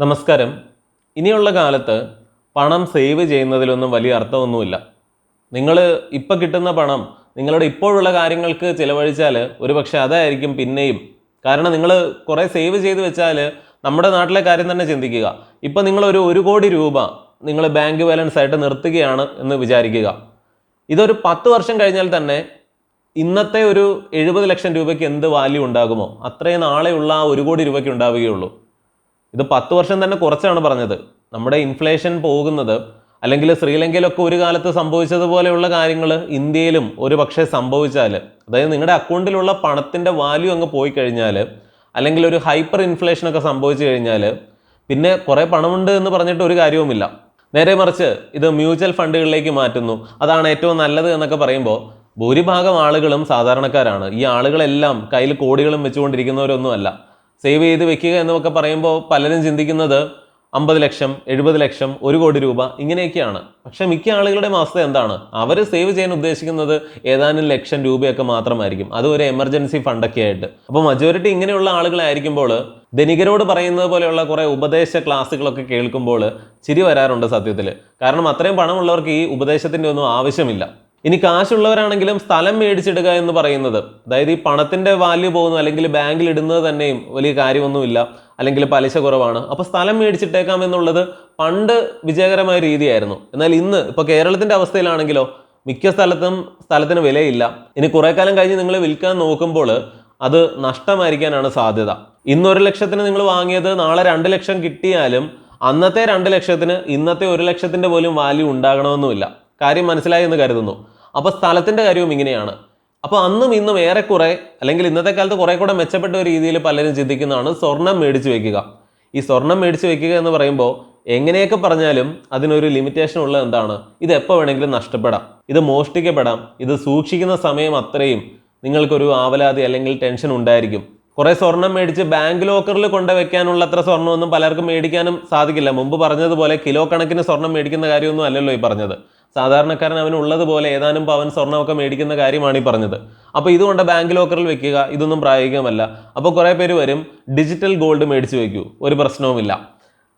നമസ്കാരം. ഇനിയുള്ള കാലത്ത് പണം സേവ് ചെയ്യുന്നതിലൊന്നും വലിയ അർത്ഥമൊന്നുമില്ല. നിങ്ങൾ ഇപ്പം കിട്ടുന്ന പണം നിങ്ങളുടെ ഇപ്പോഴുള്ള കാര്യങ്ങൾക്ക് ചിലവഴിച്ചാൽ ഒരുപക്ഷെ അതായിരിക്കും പിന്നെയും. കാരണം നിങ്ങൾ കുറേ സേവ് ചെയ്ത് വെച്ചാൽ നമ്മുടെ നാട്ടിലെ കാര്യം തന്നെ ചിന്തിക്കുക. ഇപ്പം നിങ്ങളൊരു ഒരു കോടി രൂപ നിങ്ങൾ ബാങ്ക് ബാലൻസ് ആയിട്ട് നിർത്തുകയാണ് എന്ന് വിചാരിക്കുക. ഇതൊരു പത്ത് വർഷം കഴിഞ്ഞാൽ തന്നെ ഇന്നത്തെ ഒരു എഴുപത് ലക്ഷം രൂപയ്ക്ക് എന്ത് വാല്യൂ ഉണ്ടാകുമോ? അത്രയും നാളെയുള്ള ആ ഒരു കോടി രൂപയ്ക്ക് ഉണ്ടാവുകയുള്ളൂ. ഇത് പത്ത് വർഷം തന്നെ കുറച്ചാണ് പറഞ്ഞത്. നമ്മുടെ ഇൻഫ്ലേഷൻ പോകുന്നത് അല്ലെങ്കിൽ ശ്രീലങ്കയിലൊക്കെ ഒരു കാലത്ത് സംഭവിച്ചതുപോലെയുള്ള കാര്യങ്ങൾ ഇന്ത്യയിലും ഒരു പക്ഷേ സംഭവിച്ചാൽ അതായത് നിങ്ങളുടെ അക്കൗണ്ടിലുള്ള പണത്തിന്റെ വാല്യൂ അങ്ങ് പോയി കഴിഞ്ഞാൽ അല്ലെങ്കിൽ ഒരു ഹൈപ്പർ ഇൻഫ്ലേഷനൊക്കെ സംഭവിച്ചു കഴിഞ്ഞാൽ പിന്നെ കുറേ പണമുണ്ട് എന്ന് പറഞ്ഞിട്ട് ഒരു കാര്യവുമില്ല. നേരെ മറിച്ച് ഇത് മ്യൂച്വൽ ഫണ്ടുകളിലേക്ക് മാറ്റുന്നു. അതാണ് ഏറ്റവും നല്ലത് എന്നൊക്കെ പറയുമ്പോൾ ഭൂരിഭാഗം ആളുകളും സാധാരണക്കാരാണ്. ഈ ആളുകളെല്ലാം കയ്യിൽ കോടികളും വെച്ചുകൊണ്ടിരിക്കുന്നവരൊന്നുമല്ല. സേവ് ചെയ്ത് വെക്കുക എന്നൊക്കെ പറയുമ്പോൾ പലരും ചിന്തിക്കുന്നത് അമ്പത് ലക്ഷം എഴുപത് ലക്ഷം ഒരു കോടി രൂപ ഇങ്ങനെയൊക്കെയാണ്. പക്ഷേ മിക്ക ആളുകളുടെ മാസത്തെ എന്താണ്? അവർ സേവ് ചെയ്യാൻ ഉദ്ദേശിക്കുന്നത് ഏതാനും ലക്ഷം രൂപയൊക്കെ മാത്രമായിരിക്കും. അത് ഒരു എമർജൻസി ഫണ്ടൊക്കെ ആയിട്ട്. അപ്പോൾ മജോറിറ്റി ഇങ്ങനെയുള്ള ആളുകളായിരിക്കുമ്പോൾ ധനികരോട് പറയുന്നത് പോലെയുള്ള കുറേ ഉപദേശ ക്ലാസ്സുകളൊക്കെ കേൾക്കുമ്പോൾ ചിരി വരാറുണ്ട് സത്യത്തിൽ കാരണം അത്രയും പണമുള്ളവർക്ക് ഈ ഉപദേശത്തിന്റെ ഒന്നും ആവശ്യമില്ല. ഇനി കാശുള്ളവരാണെങ്കിലും സ്ഥലം മേടിച്ചിടുക എന്ന് പറയുന്നത്. അതായത് ഈ പണത്തിന്റെ വാല്യൂ പോകുന്നു അല്ലെങ്കിൽ ബാങ്കിൽ ഇടുന്നത് തന്നെയും വലിയ കാര്യമൊന്നുമില്ല. അല്ലെങ്കിൽ പലിശ കുറവാണ്. അപ്പോൾ സ്ഥലം മേടിച്ചിട്ടേക്കാം എന്നുള്ളത് പണ്ട് വിജയകരമായ രീതിയായിരുന്നു. എന്നാൽ ഇന്ന് ഇപ്പോൾ കേരളത്തിന്റെ അവസ്ഥയിലാണെങ്കിലോ മിക്ക സ്ഥലത്തും സ്ഥലത്തിന് വിലയില്ല. ഇനി കുറേ കാലം കഴിഞ്ഞ് നിങ്ങൾ വിൽക്കാൻ നോക്കുമ്പോൾ അത് നഷ്ടമായിരിക്കാനാണ് സാധ്യത. ഇന്ന് ഒരു ലക്ഷത്തിന് നിങ്ങൾ വാങ്ങിയത് നാളെ രണ്ട് ലക്ഷം കിട്ടിയാലും അന്നത്തെ രണ്ട് ലക്ഷത്തിന് ഇന്നത്തെ ഒരു ലക്ഷത്തിന്റെ പോലും വാല്യൂ ഉണ്ടാകണമെന്നുമില്ല. കാര്യം മനസ്സിലായി എന്ന് കരുതുന്നു. അപ്പോൾ സ്ഥലത്തിന്റെ കാര്യവും ഇങ്ങനെയാണ്. അപ്പോൾ അന്നും ഇന്നും ഏറെക്കുറെ അല്ലെങ്കിൽ ഇന്നത്തെ കാലത്ത് കുറേ കൂടെ മെച്ചപ്പെട്ട രീതിയിൽ പലരും ചിന്തിക്കുന്നതാണ് സ്വർണം മേടിച്ചു വെക്കുക. ഈ സ്വർണം മേടിച്ചു വെക്കുക എന്ന് പറയുമ്പോൾ എങ്ങനെയൊക്കെ പറഞ്ഞാലും അതിനൊരു ലിമിറ്റേഷൻ ഉള്ളത് എന്താണ്? ഇത് എപ്പോൾ വേണമെങ്കിലും നഷ്ടപ്പെടാം. ഇത് മോഷ്ടിക്കപ്പെടാം. ഇത് സൂക്ഷിക്കുന്ന സമയം അത്രയും നിങ്ങൾക്കൊരു ആവലാതി അല്ലെങ്കിൽ ടെൻഷൻ ഉണ്ടായിരിക്കും. കുറേ സ്വർണം മേടിച്ച് ബാങ്ക് ലോക്കറിൽ കൊണ്ടുവയ്ക്കാനുള്ള അത്ര സ്വർണമൊന്നും പലർക്കും മേടിക്കാനും സാധിക്കില്ല. മുമ്പ് പറഞ്ഞതുപോലെ കിലോ കണക്കിന് സ്വർണം മേടിക്കുന്ന കാര്യമൊന്നും അല്ലല്ലോ ഈ പറഞ്ഞത്. സാധാരണക്കാരൻ അവനുള്ളതുപോലെ ഏതാനും പവൻ സ്വർണമൊക്കെ മേടിക്കുന്ന കാര്യമാണ് ഈ പറഞ്ഞത്. അപ്പോൾ ഇതുകൊണ്ട് ബാങ്ക് ലോക്കറിൽ വെക്കുക ഇതൊന്നും പ്രായോഗികമല്ല. അപ്പോൾ കുറേ പേര് വരും ഡിജിറ്റൽ ഗോൾഡ് മേടിച്ച് വെക്കൂ ഒരു പ്രശ്നവുമില്ല.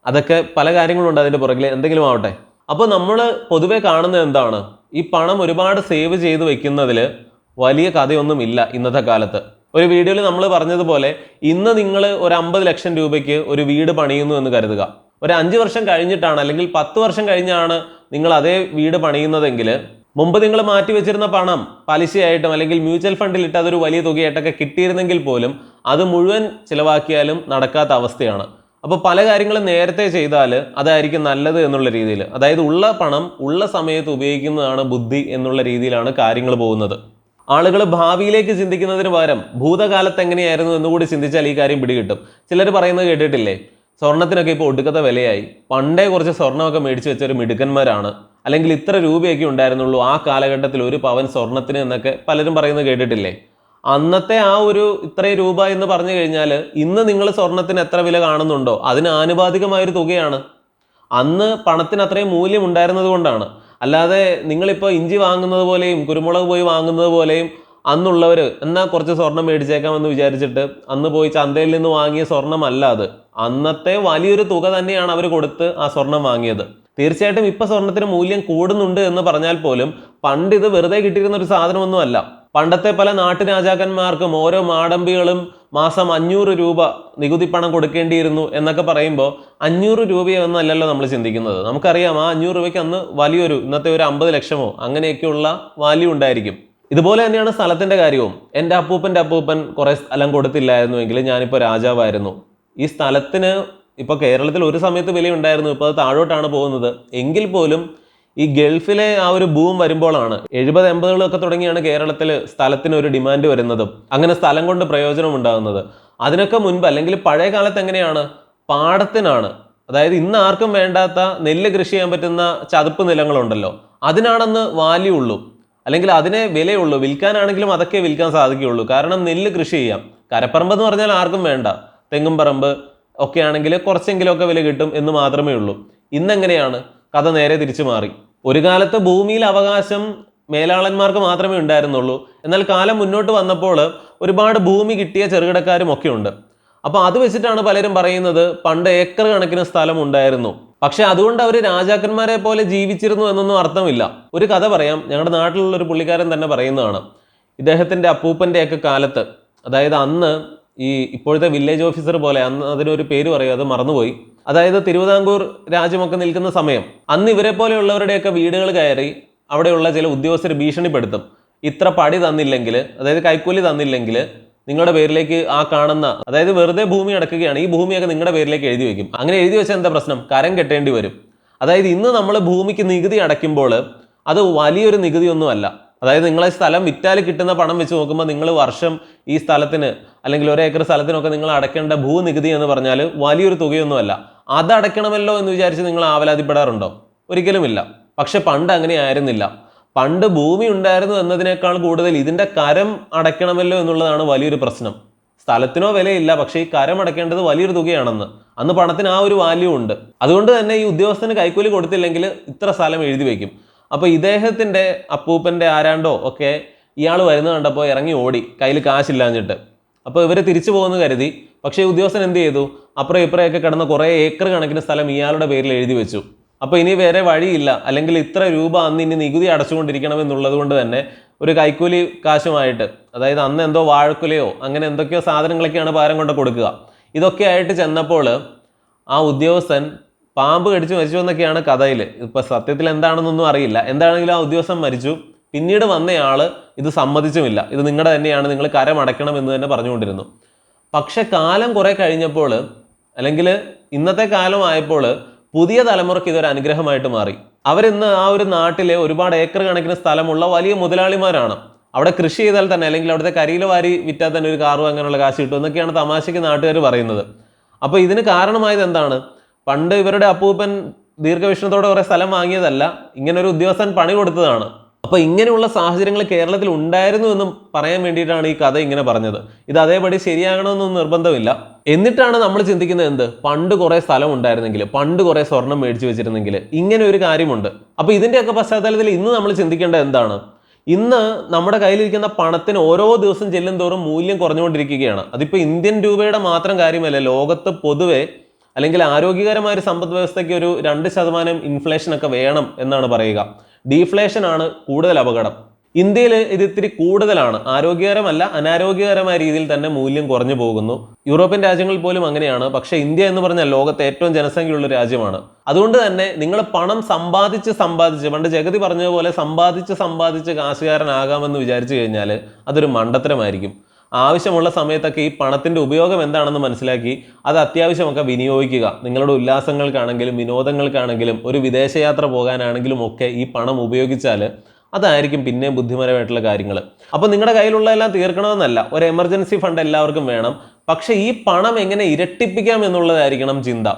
അതൊക്കെ പല കാര്യങ്ങളുണ്ട് അതിന്റെ പുറകിൽ എന്തെങ്കിലും ആവട്ടെ. അപ്പോൾ നമ്മൾ പൊതുവേ കാണുന്നത് എന്താണ്? ഈ പണം ഒരുപാട് സേവ് ചെയ്ത് വെക്കുന്നതിൽ വലിയ കഥയൊന്നുമില്ല ഇന്നത്തെ കാലത്ത്. ഒരു വീഡിയോയിൽ നമ്മൾ പറഞ്ഞതുപോലെ ഇന്ന് നിങ്ങൾ ഒരു അമ്പത് ലക്ഷം രൂപയ്ക്ക് ഒരു വീട് പണിയുന്നു എന്ന് കരുതുക. ഒരു അഞ്ച് വർഷം കഴിഞ്ഞിട്ടാണ് അല്ലെങ്കിൽ പത്ത് വർഷം കഴിഞ്ഞാണ് നിങ്ങൾ അതേ വീട് പണിയുന്നതെങ്കിൽ മുമ്പ് നിങ്ങൾ മാറ്റി വെച്ചിരുന്ന പണം പലിശയായിട്ടും അല്ലെങ്കിൽ മ്യൂച്വൽ ഫണ്ടിൽ ഇട്ട് അതൊരു വലിയ തുകയായിട്ടൊക്കെ കിട്ടിയിരുന്നെങ്കിൽ പോലും അത് മുഴുവൻ ചിലവാക്കിയാലും നടക്കാത്ത അവസ്ഥയാണ്. അപ്പോൾ പല കാര്യങ്ങളും നേരത്തെ ചെയ്താൽ അതായിരിക്കും നല്ലത് എന്നുള്ള രീതിയിൽ. അതായത് ഉള്ള പണം ഉള്ള സമയത്ത് ഉപയോഗിക്കുന്നതാണ് ബുദ്ധി എന്നുള്ള രീതിയിലാണ് കാര്യങ്ങൾ പോകുന്നത്. ആളുകൾ ഭാവിയിലേക്ക് ചിന്തിക്കുന്നതിന് പകരം ഭൂതകാലത്ത് എങ്ങനെയായിരുന്നു എന്നുകൂടി ചിന്തിച്ചാൽ ഈ കാര്യം പിടികിട്ടും. ചിലർ പറയുന്നത് കേട്ടിട്ടില്ലേ? സ്വർണത്തിനൊക്കെ ഇപ്പോൾ ഒടുക്കത്തെ വിലയായി. പണ്ടേ കുറച്ച് സ്വർണമൊക്കെ മേടിച്ച് വെച്ച ഒരു മിടുക്കന്മാരാണ്. അല്ലെങ്കിൽ ഇത്ര രൂപയൊക്കെ ഉണ്ടായിരുന്നുള്ളൂ ആ കാലഘട്ടത്തിൽ ഒരു പവൻ സ്വർണത്തിന് എന്നൊക്കെ പലരും പറയുന്നത് കേട്ടിട്ടില്ലേ? അന്നത്തെ ആ ഒരു ഇത്രയും രൂപ എന്ന് പറഞ്ഞു കഴിഞ്ഞാൽ ഇന്ന് നിങ്ങൾ സ്വർണത്തിന് എത്ര വില കാണുന്നുണ്ടോ? അതിന് ആനുപാതികമായൊരു തുകയാണ്. അന്ന് പണത്തിന് അത്രയും മൂല്യം ഉണ്ടായിരുന്നത് കൊണ്ടാണ്. അല്ലാതെ നിങ്ങളിപ്പോൾ ഇഞ്ചി വാങ്ങുന്നത് പോലെയും കുരുമുളക് പോയി വാങ്ങുന്നത് പോലെയും അന്നുള്ളവർ എന്നാൽ കുറച്ച് സ്വർണം മേടിച്ചേക്കാമെന്ന് വിചാരിച്ചിട്ട് അന്ന് പോയി ചന്തയിൽ നിന്ന് വാങ്ങിയ സ്വർണമല്ല അത്. അന്നത്തെ വലിയൊരു തുക തന്നെയാണ് അവർ കൊടുത്ത് ആ സ്വർണം വാങ്ങിയത്. തീർച്ചയായിട്ടും ഇപ്പൊ സ്വർണത്തിന് മൂല്യം കൂടുന്നുണ്ട് എന്ന് പറഞ്ഞാൽ പോലും പണ്ട് ഇത് വെറുതെ കിട്ടിയിരുന്ന ഒരു സാധനമൊന്നുമല്ല. പണ്ടത്തെ പല നാട്ടുരാജാക്കന്മാർക്കും ഓരോ മാടമ്പികളും മാസം അഞ്ഞൂറ് രൂപ നികുതി പണം കൊടുക്കേണ്ടിയിരുന്നു എന്നൊക്കെ പറയുമ്പോൾ അഞ്ഞൂറ് രൂപയൊന്നല്ലല്ലോ നമ്മൾ ചിന്തിക്കുന്നത്. നമുക്കറിയാം ആ അഞ്ഞൂറ് രൂപയ്ക്ക് അന്ന് വലിയൊരു ഇന്നത്തെ ഒരു അമ്പത് ലക്ഷമോ അങ്ങനെയൊക്കെയുള്ള വാല്യൂ ഉണ്ടായിരിക്കും. ഇതുപോലെ തന്നെയാണ് സ്ഥലത്തിന്റെ കാര്യവും. എന്റെ അപ്പൂപ്പന്റെ അപ്പൂപ്പൻ കുറേ സ്ഥലം കൊടുത്തില്ലായിരുന്നുവെങ്കിൽ ഞാനിപ്പോൾ രാജാവായിരുന്നു. ഈ സ്ഥലത്തിന് ഇപ്പോൾ കേരളത്തിൽ ഒരു സമയത്ത് വിലയുണ്ടായിരുന്നു. ഇപ്പോൾ അത് താഴോട്ടാണ് പോകുന്നത്. എങ്കിൽ പോലും ഈ ഗൾഫിലെ ആ ഒരു ബൂം വരുമ്പോഴാണ് എഴുപത് എൺപതുകളൊക്കെ തുടങ്ങിയാണ് കേരളത്തിൽ സ്ഥലത്തിന് ഒരു ഡിമാൻഡ് വരുന്നതും അങ്ങനെ സ്ഥലം കൊണ്ട് പ്രയോജനം ഉണ്ടാകുന്നത്. അതിനൊക്കെ മുൻപ് അല്ലെങ്കിൽ പഴയ കാലത്ത് എങ്ങനെയാണ്? പാടത്തിനാണ്. അതായത് ഇന്ന് ആർക്കും വേണ്ടാത്ത നെല്ല് കൃഷി ചെയ്യാൻ പറ്റുന്ന ചതുപ്പ് നിലങ്ങളുണ്ടല്ലോ. അതിനാണെന്ന് വാല്യൂ അല്ലെങ്കിൽ അതിനെ വിലയുള്ളൂ. വിൽക്കാനാണെങ്കിലും അതൊക്കെ വിൽക്കാൻ സാധിക്കുകയുള്ളൂ. കാരണം നെല്ല് കൃഷി ചെയ്യാം. കരപ്പറമ്പ് എന്ന് പറഞ്ഞാൽ ആർക്കും വേണ്ട. തെങ്ങും പറമ്പ് ഒക്കെ ആണെങ്കിൽ കുറച്ചെങ്കിലുമൊക്കെ വില കിട്ടും എന്ന് മാത്രമേ ഉള്ളൂ. ഇന്നെങ്ങനെയാണ്? കഥ നേരെ തിരിച്ചു മാറി. ഒരു കാലത്ത് ഭൂമിയിൽ അവകാശം മേലാളന്മാർക്ക് മാത്രമേ ഉണ്ടായിരുന്നുള്ളൂ. എന്നാൽ കാലം മുന്നോട്ട് വന്നപ്പോൾ ഒരുപാട് ഭൂമി കിട്ടിയ ചെറുകിടക്കാരും ഒക്കെ ഉണ്ട്. അപ്പോൾ അത് വെച്ചിട്ടാണ് പലരും പറയുന്നത് പണ്ട് ഏക്കർ കണക്കിന് സ്ഥലം ഉണ്ടായിരുന്നു. പക്ഷെ അതുകൊണ്ട് അവർ രാജാക്കന്മാരെ പോലെ ജീവിച്ചിരുന്നു എന്നൊന്നും അർത്ഥമില്ല. ഒരു കഥ പറയാം. ഞങ്ങളുടെ നാട്ടിലുള്ള ഒരു പുള്ളിക്കാരൻ തന്നെ പറയുന്നതാണ്. ഇദ്ദേഹത്തിന്റെ അപ്പൂപ്പന്റെയൊക്കെ കാലത്ത് അതായത് അന്ന് ഈ ഇപ്പോഴത്തെ വില്ലേജ് ഓഫീസർ പോലെ അന്ന് അതിനൊരു പേര് പറയും അത് മറന്നുപോയി. അതായത് തിരുവിതാംകൂർ രാജ്യമൊക്കെ നിൽക്കുന്ന സമയം അന്ന് ഇവരെ പോലെയുള്ളവരുടെയൊക്കെ വീടുകൾ കയറി അവിടെയുള്ള ചില ഉദ്യോഗസ്ഥർ ഭീഷണിപ്പെടുത്തും. ഇത്ര പടി തന്നില്ലെങ്കിൽ അതായത് കൈക്കൂലി തന്നില്ലെങ്കിൽ നിങ്ങളുടെ പേരിലേക്ക് ആ കാണുന്ന അതായത് വെറുതെ ഭൂമി അടക്കുകയാണ് ഈ ഭൂമിയൊക്കെ നിങ്ങളുടെ പേരിലേക്ക് എഴുതി വെക്കും അങ്ങനെ എഴുതി വെച്ചാൽ എന്താ പ്രശ്നം? കരം കെട്ടേണ്ടി വരും. അതായത് ഇന്ന് നമ്മൾ ഭൂമിക്ക് നികുതി അടയ്ക്കുമ്പോൾ അത് വലിയൊരു നികുതിയൊന്നുമല്ല. അതായത് നിങ്ങളെ സ്ഥലം വിറ്റാൽ കിട്ടുന്ന പണം വെച്ച് നോക്കുമ്പോൾ നിങ്ങൾ വർഷം ഈ സ്ഥലത്തിന് അല്ലെങ്കിൽ ഒരു ഏക്കർ സ്ഥലത്തിനൊക്കെ നിങ്ങൾ അടയ്ക്കേണ്ട ഭൂനികുതി എന്ന് പറഞ്ഞാൽ വലിയൊരു തുകയൊന്നുമല്ല. അത് അടയ്ക്കണമല്ലോ എന്ന് വിചാരിച്ച് നിങ്ങൾ ആവലാതിപ്പെടാറുണ്ടോ? ഒരിക്കലുമില്ല. പക്ഷെ പണ്ട് അങ്ങനെ ആയിരുന്നില്ല. പണ്ട് ഭൂമി ഉണ്ടായിരുന്നു എന്നതിനേക്കാൾ കൂടുതൽ ഇതിന്റെ കരം അടയ്ക്കണമല്ലോ എന്നുള്ളതാണ് വലിയൊരു പ്രശ്നം. സ്ഥലത്തിനോ വിലയില്ല പക്ഷേ ഈ കരം അടയ്ക്കേണ്ടത് വലിയൊരു തുകയാണെന്ന്. അന്ന് പണത്തിന് ആ ഒരു വാല്യൂ ഉണ്ട്. അതുകൊണ്ട് തന്നെ ഈ ഉദ്യോഗസ്ഥന് കൈക്കൂലി കൊടുത്തില്ലെങ്കിൽ ഇത്ര സ്ഥലം എഴുതി വയ്ക്കും അപ്പോൾ ഇദ്ദേഹത്തിന്റെ അപ്പൂപ്പന്റെ ആരാണ്ടോ ഒക്കെ ഇയാൾ വരുന്നത് കണ്ടപ്പോൾ ഇറങ്ങി ഓടി കയ്യിൽ കാശില്ലാഞ്ഞിട്ട്. അപ്പോൾ ഇവരെ തിരിച്ചു പോകുന്നു കരുതി. പക്ഷേ ഉദ്യോഗസ്ഥൻ എന്ത് ചെയ്തു? അപ്പുറം ഇപ്പുറമൊക്കെ കിടന്ന കുറേ ഏക്കർ കണക്കിന് സ്ഥലം ഇയാളുടെ പേരിൽ എഴുതി വെച്ചു. അപ്പോൾ ഇനി വേറെ വഴിയില്ല. അല്ലെങ്കിൽ ഇത്ര രൂപ അന്ന് ഇനി നികുതി അടച്ചുകൊണ്ടിരിക്കണം എന്നുള്ളത് കൊണ്ട് തന്നെ ഒരു കൈക്കൂലി കാശുമായിട്ട് അതായത് അന്ന് എന്തോ വാഴക്കുലയോ അങ്ങനെ എന്തൊക്കെയോ സാധനങ്ങളൊക്കെയാണ് ഭാരം കൊണ്ട് കൊടുക്കുക. ഇതൊക്കെ ആയിട്ട് ചെന്നപ്പോൾ ആ ഉദ്യോഗസ്ഥൻ പാമ്പ് കടിച്ചു മരിച്ചു എന്നൊക്കെയാണ് കഥയിൽ. ഇപ്പോൾ സത്യത്തിൽ എന്താണെന്നൊന്നും അറിയില്ല. എന്താണെങ്കിലും ആ ഉദ്യോഗസ്ഥൻ മരിച്ചു. പിന്നീട് വന്നയാൾ ഇത് സമ്മതിച്ചുമില്ല. ഇത് നിങ്ങളുടെ തന്നെയാണ് നിങ്ങൾ കരമടയ്ക്കണം എന്ന് തന്നെ പറഞ്ഞുകൊണ്ടിരുന്നു. പക്ഷെ കാലം കുറേ കഴിഞ്ഞപ്പോൾ അല്ലെങ്കിൽ ഇന്നത്തെ കാലമായപ്പോൾ പുതിയ തലമുറയ്ക്ക് ഇതൊരു അനുഗ്രഹമായിട്ട് മാറി. അവരിന്ന് ആ ഒരു നാട്ടിലെ ഒരുപാട് ഏക്കർ കണക്കിന് സ്ഥലമുള്ള വലിയ മുതലാളിമാരാണ്. അവിടെ കൃഷി ചെയ്താൽ തന്നെ അല്ലെങ്കിൽ അവിടുത്തെ കരിയില വാരി വിറ്റാൽ തന്നെ ഒരു കാറും അങ്ങനെയുള്ള കാശ് കിട്ടും എന്നൊക്കെയാണ് തമാശയ്ക്ക് നാട്ടുകാർ പറയുന്നത്. അപ്പോൾ ഇതിന് കാരണമായത് എന്താണ്? പണ്ട് ഇവരുടെ അപ്പൂപ്പൻ ദീർഘവീക്ഷണത്തോടെ കുറെ സ്ഥലം വാങ്ങിയതല്ല ഇങ്ങനൊരു ഉദ്യോഗസ്ഥൻ പണി കൊടുത്തതാണ്. അപ്പൊ ഇങ്ങനെയുള്ള സാഹചര്യങ്ങൾ കേരളത്തിൽ ഉണ്ടായിരുന്നു എന്നും പറയാൻ വേണ്ടിയിട്ടാണ് ഈ കഥ ഇങ്ങനെ പറഞ്ഞത്. ഇത് അതേപടി ശരിയാകണമെന്നൊന്നും നിർബന്ധമില്ല. എന്നിട്ടാണ് നമ്മൾ ചിന്തിക്കുന്നത് എന്ത്? പണ്ട് കുറേ സ്ഥലം ഉണ്ടായിരുന്നെങ്കിൽ പണ്ട് കുറേ സ്വർണം മേടിച്ചു വെച്ചിരുന്നെങ്കിൽ ഇങ്ങനെ ഒരു കാര്യമുണ്ട്. അപ്പോൾ ഇതിന്റെയൊക്കെ പശ്ചാത്തലത്തിൽ ഇന്ന് നമ്മൾ ചിന്തിക്കേണ്ടത് എന്താണ്? ഇന്ന് നമ്മുടെ കയ്യിലിരിക്കുന്ന പണത്തിന് ഓരോ ദിവസം ചെല്ലും തോറും മൂല്യം കുറഞ്ഞുകൊണ്ടിരിക്കുകയാണ്. അതിപ്പോൾ ഇന്ത്യൻ രൂപയുടെ മാത്രം കാര്യമല്ല ലോകത്ത് പൊതുവെ അല്ലെങ്കിൽ ആരോഗ്യകരമായ ഒരു സമ്പദ് വ്യവസ്ഥയ്ക്ക് ഒരു രണ്ട് ശതമാനം ഇൻഫ്ലേഷനൊക്കെ വേണം എന്നാണ് പറയുക. ഡീഫ്ലേഷൻ ആണ് കൂടുതൽ അപകടം. ഇന്ത്യയിൽ ഇത് ഇത്തിരി കൂടുതലാണ്. ആരോഗ്യകരമല്ല അനാരോഗ്യകരമായ രീതിയിൽ തന്നെ മൂല്യം കുറഞ്ഞു പോകുന്നു. യൂറോപ്യൻ രാജ്യങ്ങളിൽ പോലും അങ്ങനെയാണ്. പക്ഷേ ഇന്ത്യ എന്ന് പറഞ്ഞാൽ ലോകത്തെ ഏറ്റവും ജനസംഖ്യയുള്ള രാജ്യമാണ്. അതുകൊണ്ട് തന്നെ നിങ്ങൾ പണം സമ്പാദിച്ച് സമ്പാദിച്ച് പണ്ട് ജഗതി പറഞ്ഞതുപോലെ സമ്പാദിച്ച് സമ്പാദിച്ച് കാശുകാരനാകാമെന്ന് വിചാരിച്ചു കഴിഞ്ഞാൽ അതൊരു മണ്ടത്തരമായിരിക്കും. ആവശ്യമുള്ള സമയത്തൊക്കെ ഈ പണത്തിന്റെ ഉപയോഗം എന്താണെന്ന് മനസ്സിലാക്കി അത് അത്യാവശ്യമൊക്കെ വിനിയോഗിക്കുക. നിങ്ങളുടെ ഉല്ലാസങ്ങൾക്കാണെങ്കിലും വിനോദങ്ങൾക്കാണെങ്കിലും ഒരു വിദേശയാത്ര പോകാനാണെങ്കിലും ഒക്കെ ഈ പണം ഉപയോഗിച്ചാൽ അതായിരിക്കും പിന്നെ ബുദ്ധിപരമായിട്ടുള്ള കാര്യങ്ങൾ. അപ്പോൾ നിങ്ങളുടെ കയ്യിലുള്ള എല്ലാം തീർക്കണമെന്നല്ല. ഒരു എമർജൻസി ഫണ്ട് എല്ലാവർക്കും വേണം. പക്ഷേ ഈ പണം എങ്ങനെ ഇരട്ടിപ്പിക്കാം എന്നുള്ളതായിരിക്കണം ചിന്ത.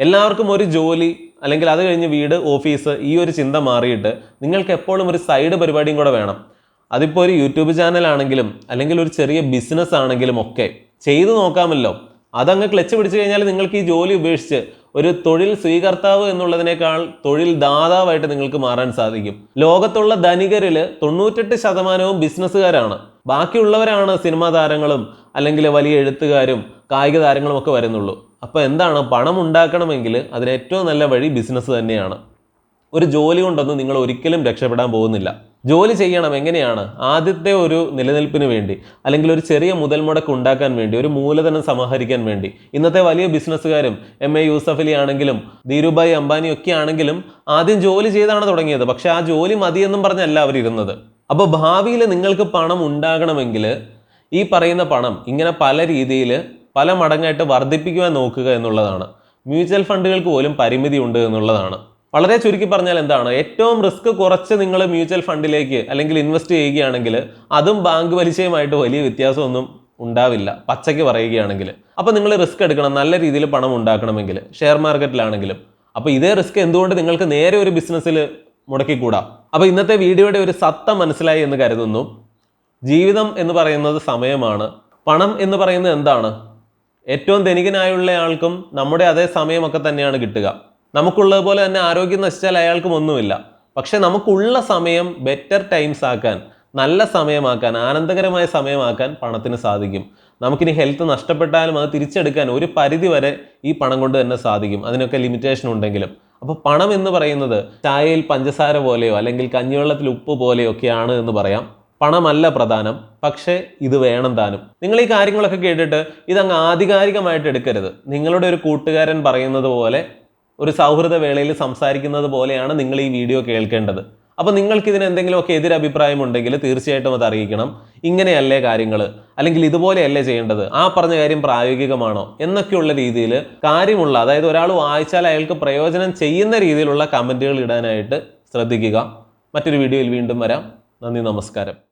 എല്ലാവർക്കും ഒരു ജോലി അല്ലെങ്കിൽ അത് കഴിഞ്ഞ് വീട് ഓഫീസ് ഈ ഒരു ചിന്ത മാറിയിട്ട് നിങ്ങൾക്ക് എപ്പോഴും ഒരു സൈഡ് പരിപാടിയും കൂടെ വേണം. അതിപ്പോൾ ഒരു യൂട്യൂബ് ചാനലാണെങ്കിലും അല്ലെങ്കിൽ ഒരു ചെറിയ ബിസിനസ് ആണെങ്കിലും ഒക്കെ ചെയ്തു നോക്കാമല്ലോ. അതങ്ങ് ക്ലച്ച് പിടിച്ചു കഴിഞ്ഞാൽ നിങ്ങൾക്ക് ഈ ജോലി ഉപേക്ഷിച്ച് ഒരു തൊഴിൽ സ്വീകർത്താവ് എന്നുള്ളതിനേക്കാൾ തൊഴിൽ ദാതാവായിട്ട് നിങ്ങൾക്ക് മാറാൻ സാധിക്കും. ലോകത്തുള്ള ധനികരിൽ തൊണ്ണൂറ്റെട്ട് ശതമാനവും ബിസിനസ്സുകാരാണ് ബാക്കിയുള്ളവരാണ് സിനിമാ താരങ്ങളും അല്ലെങ്കിൽ വലിയ എഴുത്തുകാരും കായിക താരങ്ങളും ഒക്കെ വരുന്നുള്ളൂ. അപ്പോൾ എന്താണ് പണം ഉണ്ടാക്കണമെങ്കിൽ അതിന് ഏറ്റവും നല്ല വഴി ബിസിനസ് തന്നെയാണ്. ഒരു ജോലി കൊണ്ടൊന്നും നിങ്ങൾ ഒരിക്കലും രക്ഷപ്പെടാൻ പോകുന്നില്ല. ജോലി ചെയ്യണം എങ്ങനെയാണ്? ആദ്യത്തെ ഒരു നിലനിൽപ്പിന് വേണ്ടി അല്ലെങ്കിൽ ഒരു ചെറിയ മുതൽ മുടക്ക് ഉണ്ടാക്കാൻ വേണ്ടി ഒരു മൂലധനം സമാഹരിക്കാൻ വേണ്ടി. ഇന്നത്തെ വലിയ ബിസിനസ്സുകാരും എം എ യൂസഫ് അലി ആണെങ്കിലും ധീരുഭായ് അംബാനി ഒക്കെ ആണെങ്കിലും ആദ്യം ജോലി ചെയ്താണ് തുടങ്ങിയത്. പക്ഷേ ആ ജോലി മതിയെന്നും പറഞ്ഞല്ല അവരിരുന്നത്. അപ്പോൾ ഭാവിയിൽ നിങ്ങൾക്ക് പണം ഉണ്ടാകണമെങ്കിൽ ഈ പറയുന്ന പണം ഇങ്ങനെ പല രീതിയിൽ പല മടങ്ങായിട്ട് വർദ്ധിപ്പിക്കുവാൻ നോക്കുക എന്നുള്ളതാണ്. മ്യൂച്വൽ ഫണ്ടുകൾക്ക് പോലും പരിമിതി ഉണ്ട് എന്നുള്ളതാണ്. വളരെ ചുരുക്കി പറഞ്ഞാൽ എന്താണ്? ഏറ്റവും റിസ്ക് കുറച്ച് നിങ്ങൾ മ്യൂച്വൽ ഫണ്ടിലേക്ക് അല്ലെങ്കിൽ ഇൻവെസ്റ്റ് ചെയ്യുകയാണെങ്കിൽ അതും ബാങ്ക് പലിശയുമായിട്ട് വലിയ വ്യത്യാസമൊന്നും ഉണ്ടാവില്ല. പച്ചയ്ക്ക് പറയുകയാണെങ്കിൽ. അപ്പോൾ നിങ്ങൾ റിസ്ക് എടുക്കണം. നല്ല രീതിയിൽ പണം ഉണ്ടാക്കണമെങ്കിൽ ഷെയർ മാർക്കറ്റിലാണെങ്കിലും. അപ്പോൾ ഇതേ റിസ്ക് എന്തുകൊണ്ട് നിങ്ങൾക്ക് നേരെ ഒരു ബിസിനസ്സിൽ മുടക്കിക്കൂടാ? അപ്പോൾ ഇന്നത്തെ വീഡിയോയുടെ ഒരു സത്ത മനസ്സിലായി എന്ന് കരുതുന്നു. ജീവിതം എന്ന് പറയുന്നത് സമയമാണ്. പണം എന്ന് പറയുന്നത് എന്താണ്? ഏറ്റവും ധനികനായുള്ള ആൾക്കും നമ്മുടെ അതേ സമയമൊക്കെ തന്നെയാണ് കിട്ടുക. നമുക്കുള്ളത് പോലെ തന്നെ ആരോഗ്യം നശിച്ചാൽ അയാൾക്കും ഒന്നുമില്ല. പക്ഷെ നമുക്കുള്ള സമയം ബെറ്റർ ടൈംസ് ആക്കാൻ നല്ല സമയമാക്കാൻ ആനന്ദകരമായ സമയമാക്കാൻ പണത്തിന് സാധിക്കും. നമുക്കിനി ഹെൽത്ത് നഷ്ടപ്പെട്ടാലും അത് തിരിച്ചെടുക്കാൻ ഒരു പരിധി വരെ ഈ പണം കൊണ്ട് തന്നെ സാധിക്കും. അതിനൊക്കെ ലിമിറ്റേഷൻ ഉണ്ടെങ്കിലും. അപ്പോൾ പണം എന്ന് പറയുന്നത് ചായയിൽ പഞ്ചസാര പോലെയോ അല്ലെങ്കിൽ കഞ്ഞിവെള്ളത്തിൽ ഉപ്പ് പോലെയോ ഒക്കെയാണ് എന്ന് പറയാം. പണമല്ല പ്രധാനം പക്ഷേ ഇത് വേണം താനും. നിങ്ങൾ ഈ കാര്യങ്ങളൊക്കെ കേട്ടിട്ട് ഇതങ്ങ് ആധികാരികമായിട്ട് എടുക്കരുത്. നിങ്ങളുടെ ഒരു കൂട്ടുകാരൻ പറയുന്നത് പോലെ ഒരു സൗഹൃദ വേളയിൽ സംസാരിക്കുന്നത് പോലെയാണ് നിങ്ങൾ ഈ വീഡിയോ കേൾക്കേണ്ടത്. അപ്പോൾ നിങ്ങൾക്ക് ഇതിന് എന്തെങ്കിലുമൊക്കെ എതിരഭിപ്രായം ഉണ്ടെങ്കിൽ തീർച്ചയായിട്ടും അത് അറിയിക്കണം. ഇങ്ങനെയല്ലേ കാര്യങ്ങൾ അല്ലെങ്കിൽ ഇതുപോലെയല്ലേ ചെയ്യേണ്ടത്? ആ പറഞ്ഞ കാര്യം പ്രായോഗികമാണോ? എന്നൊക്കെയുള്ള രീതിയിൽ കാര്യമുള്ള അതായത് ഒരാൾ വായിച്ചാൽ അയാൾക്ക് പ്രയോജനം ചെയ്യുന്ന രീതിയിലുള്ള കമന്റുകൾ ഇടാനായിട്ട് ശ്രദ്ധിക്കുക. മറ്റൊരു വീഡിയോയിൽ വീണ്ടും വരാം. നന്ദി നമസ്കാരം.